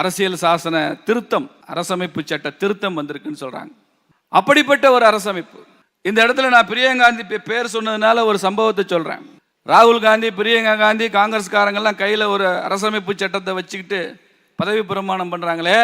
அரசியல் சாசன திருத்தம் அரசமைப்பு சட்ட திருத்தம் வந்திருக்குன்னு சொல்கிறாங்க அப்படிப்பட்ட ஒரு அரசமைப்பு. இந்த இடத்துல நான் பிரியங்கா காந்தி பேர் சொன்னதுனால ஒரு சம்பவத்தை சொல்கிறேன் ராகுல் காந்தி பிரியங்கா காந்தி காங்கிரஸ்காரங்கெல்லாம் கையில் ஒரு அரசமைப்பு சட்டத்தை வச்சுக்கிட்டு பதவி பிரமாணம் பண்ணுறாங்களே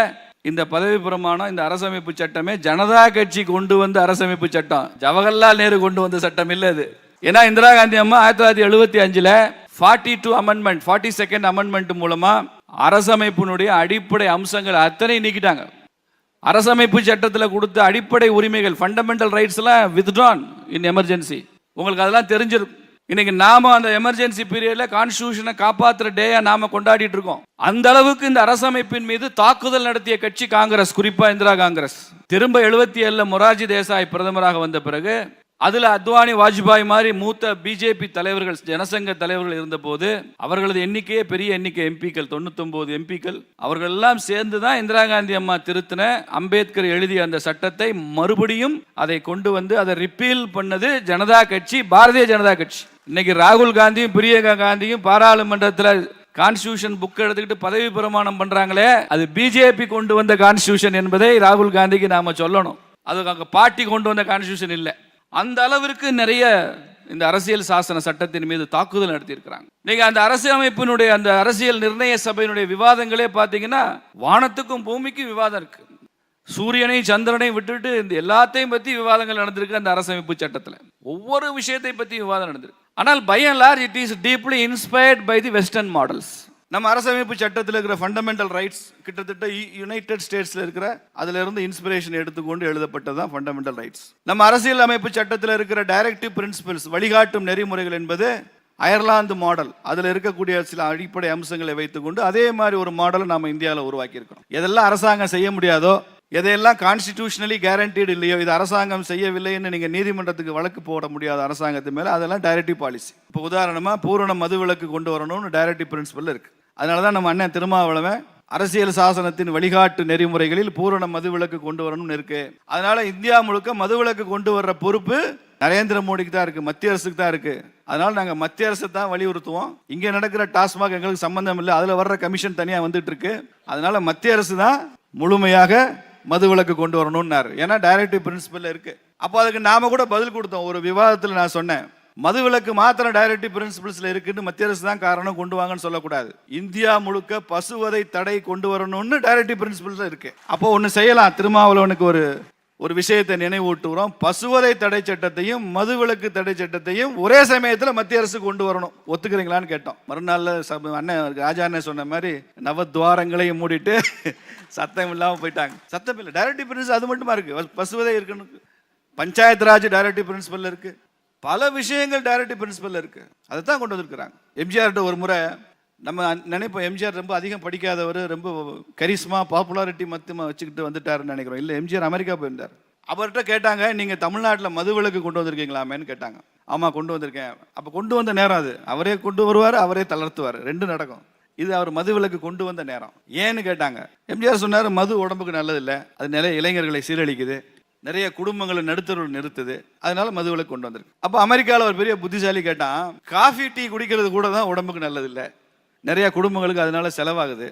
இந்த பதவி பிரமாணம் இந்த அரசமைப்பு சட்டமே ஜனதா கட்சி கொண்டு வந்த அரசமைப்பு சட்டம். ஜவஹர்லால் நேரு கொண்டு வந்த சட்டம் இல்லை அது. ஏன்னா இந்திரா காந்தி அம்மா ஆயிரத்தி தொள்ளாயிரத்தி எழுபத்தி அஞ்சில் forty two amendment forty second amendment மூலமாக அரசமைப்பினுடைய அடிப்படை அம்சங்கள் அத்தனை நீக்கிட்டாங்க. அரசமைப்பு சட்டத்தில் கொடுத்த அடிப்படை உரிமைகள் ஃபண்டமெண்டல் ரைட்ஸ்லாம் வித்ட்ரான் இன் எமர்ஜென்சி உங்களுக்கு அதெல்லாம் தெரிஞ்சிருக்கும் இன்னைக்கு நாம அந்த எமர்ஜென்சி பீரியட்ல கான்ஸ்டியூஷனை காப்பாத்துற டேயா நாம கொண்டாடிட்டு இருக்கோம். அந்த அளவுக்கு இந்த அரசமைப்பின் மீது தாக்குதல் நடத்திய கட்சி காங்கிரஸ் குறிப்பா இந்திரா காங்கிரஸ். திரும்ப எழுபத்தி ஏழுல மொரார்ஜி தேசாய் பிரதமராக வந்த பிறகு அதுல அத்வானி வாஜ்பாய் மாதிரி மூத்த பிஜேபி தலைவர்கள் ஜனசங்க தலைவர்கள் இருந்தபோது அவர்களது எண்ணிக்கையே பெரிய எண்ணிக்கை எம்பிக்கள் தொண்ணூத்தொன்பது எம்பிக்கள். அவர்கள் எல்லாம் சேர்ந்து தான் இந்திரா காந்தி அம்மா திருத்தின அம்பேத்கர் எழுதிய அந்த சட்டத்தை மறுபடியும் அதை கொண்டு வந்து அதை ரிப்பீல் பண்ணது ஜனதா கட்சி பாரதிய ஜனதா கட்சி. இன்னைக்கு ராகுல் காந்தியும் பிரியங்கா காந்தியும் பாராளுமன்றத்தில் கான்ஸ்டியூஷன் புக் எடுத்துக்கிட்டு பதவி பிரமாணம் பண்றாங்களே அது பிஜேபி கொண்டு வந்த கான்ஸ்டியூஷன் என்பதை ராகுல் காந்திக்கு நாம சொல்லணும். அது அங்கே பார்ட்டி கொண்டு வந்த கான்ஸ்டியூஷன் இல்லை. அந்த அளவிற்கு நிறைய இந்த அரசியல் சாசன சட்டத்தின் மீது தாக்குதல் நடத்தியிருக்கிறாங்க. நீங்க அந்த அரசியலமைப்பினுடைய அந்த அரசியல் நிர்ணய சபையினுடைய விவாதங்களே பார்த்தீங்கன்னா வானத்துக்கும் பூமிக்கும் விவாதம் இருக்கு. சூரியனை சந்திரனை விட்டுட்டு இந்த எல்லாத்தையும் பத்தி விவாதங்கள் நடந்திருக்கு அந்த அரசமைப்பு சட்டத்தில். ஒவ்வொரு விஷயத்தை பத்தி விவாதம் நடந்திருக்கு. ஆனால் by and large it is deeply inspired by the western models நம்ம அரசமைப்பு சட்டத்தில் இருக்கிற ஃபண்டமெண்டல் ரைட்ஸ் கிட்டத்தட்ட யுனைடெட் ஸ்டேட்ஸில் இருக்கிற அதிலிருந்து இன்ஸ்பிரேஷன் எடுத்துக்கொண்டு எழுதப்பட்டது தான் ஃபண்டமெண்டல் ரைட்ஸ் நம்ம அரசியல் அமைப்பு சட்டத்தில் இருக்கிற டைரக்டிவ் பிரின்சிபல்ஸ் வழிகாட்டும் நெறிமுறைகள் என்பது அயர்லாந்து மாடல் அதில் இருக்கக்கூடிய சில அடிப்படை அம்சங்களை வைத்துக்கொண்டு அதே மாதிரி ஒரு மாடலை நம்ம இந்தியாவில் உருவாக்கியிருக்கோம் எதெல்லாம் அரசாங்கம் செய்ய முடியாதோ எதையெல்லாம் கான்ஸ்டிடியூஷனலி கேரண்டீடு இல்லையோ இது அரசாங்கம் செய்யவில்லைன்னு நீங்கள் நீதிமன்றத்துக்கு வழக்கு போட முடியாத அரசாங்கத்து மேலே அதெல்லாம் டைரக்டிவ் பாலிசி இப்போ உதாரணமாக பூரண மதுவிலக்கு கொண்டு வரணும்னு டைரக்டிவ் பிரின்சிபல் இருக்குது அதனால தான் நம்ம அண்ணன் திருமாவளவன் அரசியல் சாசனத்தின் வழிகாட்டு நெறிமுறைகளில் பூரண மதுவிலக்கு கொண்டு வரணும்னு இருக்கு. அதனால இந்தியா முழுக்க மதுவிலக்கு கொண்டு வர்ற பொறுப்பு நரேந்திர மோடிக்கு தான் இருக்கு மத்திய அரசுக்கு தான் இருக்கு. அதனால நாங்க மத்திய அரசு தான் வலியுறுத்துவோம். இங்க நடக்கிற டாஸ்மாக் எங்களுக்கு சம்பந்தம் இல்லை. அதுல வர்ற கமிஷன் தனியா வந்துட்டு இருக்கு. அதனால மத்திய அரசு தான் முழுமையாக மதுவிலக்கு கொண்டு வரணும்னாரு. ஏன்னா டைரக்டிவ் பிரின்சிபல் இருக்கு. அப்போ அதுக்கு நாம கூட பதில் கொடுத்தோம். ஒரு விவாதத்தில் நான் சொன்னேன். மதுவிலக்கு மாத்திரம் டைரக்டிவ் பிரின்சிபல்ஸில் இருக்குன்னு மத்திய அரசு தான் காரணம் கொண்டு வாங்கன்னு சொல்லக்கூடாது. இந்தியா முழுக்க பசுவதை தடை கொண்டு வரணும்னு டைரக்டிவ் பிரின்சிபல்ஸ் இருக்கு. அப்போ ஒன்று செய்யலாம். திருமாவளவனுக்கு ஒரு ஒரு விஷயத்தை நினைவூட்டுகிறோம் பசுவதை தடை சட்டத்தையும் மதுவிலக்கு தடை சட்டத்தையும் ஒரே சமயத்தில் மத்திய அரசு கொண்டு வரணும். ஒத்துக்கிறீங்களான்னு கேட்டோம். மறுநாளில் சப அண்ணன் ராஜா அண்ணன் சொன்ன மாதிரி நவத்வாரங்களையும் மூடிட்டு சத்தம் இல்லாமல் போயிட்டாங்க. சத்தம் இல்லை. டைரக்டிவ் பிரின்சிபல் அது மட்டுமா இருக்கு? பசுவதை இருக்கணும் பஞ்சாயத்து ராஜ் டைரக்டிவ் பிரின்சிபல் இருக்குது பல விஷயங்கள் டைரக்டிவ் பிரின்சிபல் இருக்கு. அதை தான் கொண்டு வந்திருக்கிறாங்க. எம்ஜிஆர்கிட்ட ஒரு முறை நம்ம நினைப்போம் எம்ஜிஆர் ரொம்ப அதிகம் படிக்காதவர் ரொம்ப கரிஸ்மா பாப்புலாரிட்டி மத்தியமாக வச்சுக்கிட்டு வந்துட்டாருன்னு நினைக்கிறோம். இல்லை எம்ஜிஆர் அமெரிக்கா போயிருந்தார். அவர்கிட்ட கேட்டாங்க நீங்கள் தமிழ்நாட்டில் மது விளக்கு கொண்டு வந்திருக்கீங்களாமேன்னு கேட்டாங்க. ஆமாம் கொண்டு வந்திருக்கேன். அப்போ கொண்டு வந்த நேரம் அது. அவரே கொண்டு வருவார் அவரே தளர்த்துவார். ரெண்டு நடக்கும். இது அவர் மது விலக்கு கொண்டு வந்த நேரம். ஏன்னு கேட்டாங்க. எம்ஜிஆர் சொன்னார் மது உடம்புக்கு நல்லதில்லை. அது நிறைய இளைஞர்களை சீரழிக்குது. நிறைய குடும்பங்களை நடுத்தருள் நிறுத்துது. அதனால மதுவிலக்கு கொண்டு வந்திருக்கு. அப்போ அமெரிக்காவில் ஒரு பெரிய புத்திசாலி கேட்டான் காஃபி டீ குடிக்கிறது கூட தான் உடம்புக்கு நல்லதில்லை. நிறைய குடும்பங்களுக்கு அதனால செலவாகுது.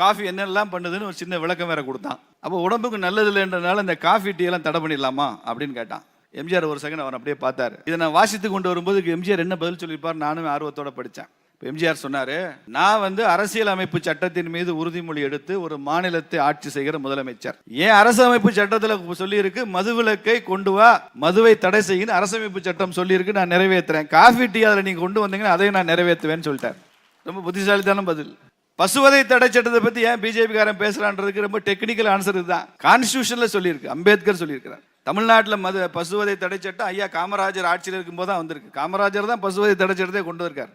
காஃபி என்னெல்லாம் பண்ணுதுன்னு ஒரு சின்ன விளக்கம் வேற கொடுத்தான். அப்போ உடம்புக்கு நல்லது இல்லைன்றனால இந்த காஃபி டீ எல்லாம் தடை பண்ணிடலாமா? அப்படின்னு கேட்டான். எம்ஜிஆர் ஒரு செகண்ட் அவர் அப்படியே பார்த்தாரு. இதை நான் வாசித்து கொண்டு வரும்போது எம்ஜிஆர் என்ன பதில் சொல்லியிருப்பார் நானும் ஆர்வத்தோட படித்தேன். இப்போ எம்ஜிஆர் சொன்னார் நான் வந்து அரசியலமைப்பு சட்டத்தின் மீது உறுதிமொழி எடுத்து ஒரு மாநிலத்தை ஆட்சி செய்கிற முதலமைச்சர். ஏன் அரசமைப்பு சட்டத்தில் சொல்லியிருக்கு மதுவிலக்கை கொண்டு வா மதுவை தடை செய்யணும் அரசமைப்பு சட்டம் சொல்லியிருக்கு நான் நிறைவேற்றுறேன். காஃபி டீ அதில் நீங்கள் கொண்டு வந்தீங்கன்னா அதையும் நான் நிறைவேற்றுவேன்னு சொல்லிட்டார். ரொம்ப புத்திசாலித்தான பதில். பசுவதை தடை சட்டத்தை பற்றி ஏன் பிஜேபிக்காரன் பேசுகிறான்றதுக்கு ரொம்ப டெக்னிக்கல் ஆன்சர் இதுதான். கான்ஸ்டியூஷனில் சொல்லியிருக்கு அம்பேத்கர் சொல்லியிருக்கிறார். தமிழ்நாட்டில் மது பசுவதை தடை சட்டம் ஐயா காமராஜர் ஆட்சியில் இருக்கும்போது தான் வந்திருக்கு. காமராஜர் தான் பசுவதை தடை சட்டத்தை கொண்டு வந்திருக்கார்.